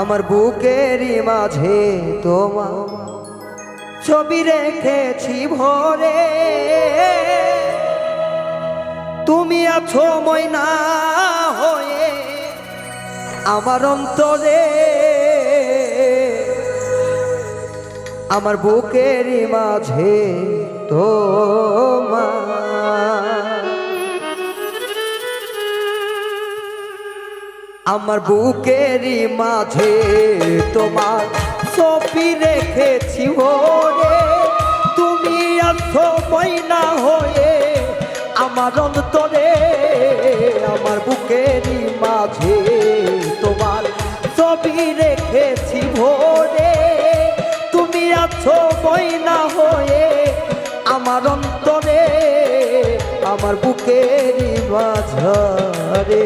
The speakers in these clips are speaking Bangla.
আমার বুকেরই মাঝে তোমার ছবি রেখেছি ভরে। তুমি আছো ময়না হয়ে আমার অন্তরে। আমার বুকেরই মাঝে তোমার আমার বুকেরই মাঝে তোমার ছবি রেখেছি ওরে তুমি আছো ময়না হয়ে আমার অন্তরে, আমার বুকেরই মাঝে তোমার ছবি রেখেছি ভোরে। তুমি আছো ময়না হয়ে আমার অন্তরে, আমার বুকেরই মাঝারে।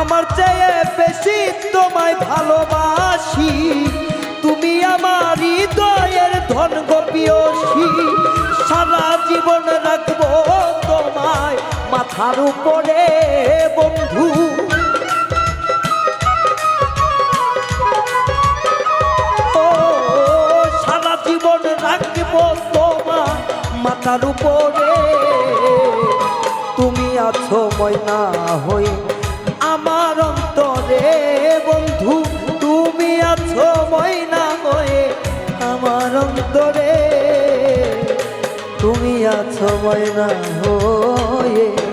আমার চেয়ে বেশি তোমায় ভালোবাসি। তুমি আমার হৃদয়ের ধন গোপিয়সী। সারা জীবন রাখব তোমায় মাথার উপরে। আছো ময়না হই, আমার অন্তরে বন্ধু, তুমি আছো ময়না হয়ে, আমার অন্তরে, তুমি আছো ময়না হয়ে।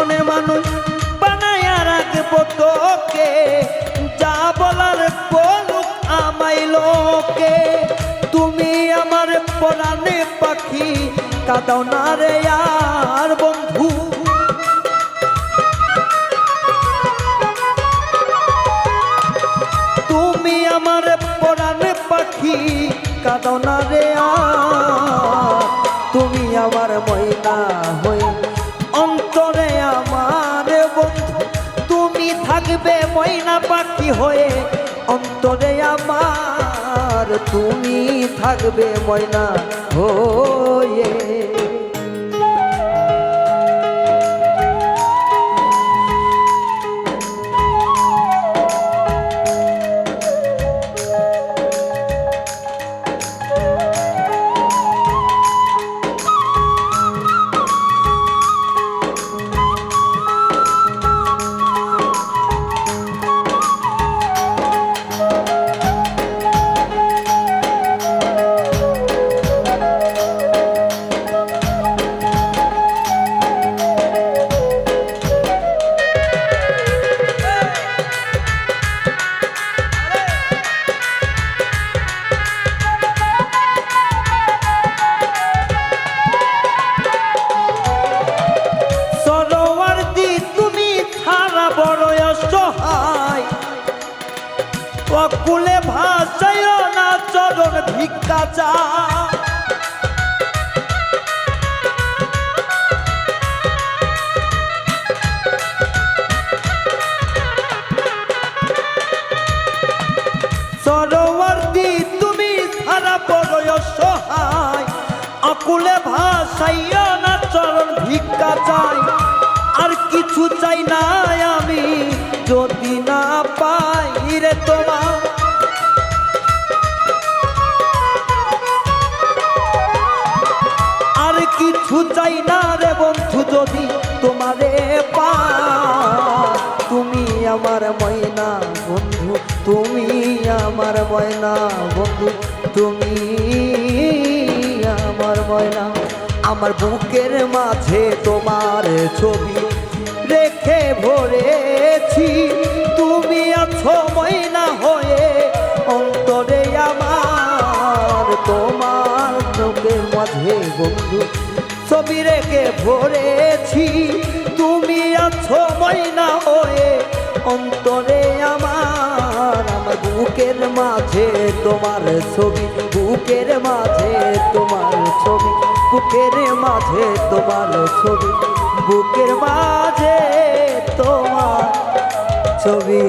মনে মানুষ বানাইয়া রাখব তোকে। যা বলার বলুক আমাই লোকে। তুমি আমার পরাণে পাখি, কাদাও না রে আর বন্ধু। তুমি আমার পরাণে পাখি, কাদাও না রে আর। তুমি আমার ময়না হই ময়না পাখি হয়ে অন্তরে আমার তুমি থাকবে ময়না হয়ে। কুলে ভাসায় না চরণ ভিক্ষা চা সরোবর্তী তুমি সারা বড় সহায় আকুলে ভাসাইয়া না চরণ ভিক্ষা চাই আর কিছু চাই না আমি, যদি না পাই রে তোমার আমার ময়না বন্ধু, তুমি আমার ময়না। আমার বুকের মাঝে তোমার ছবি রেখে ভরেছি। তুমি আছো ময়না হয়ে, অন্তরে আমার তোমার চোখের মাঝে বন্ধু। ছবি রেখে ভরেছি, তুমি আছো ময়না হয়ে, অন্তরে আমার বুকের মাঝে তোমার ছবি, বুকের মাঝে তোমার ছবি, বুকের মাঝে তোমার ছবি, বুকের মাঝে তোমার ছবি।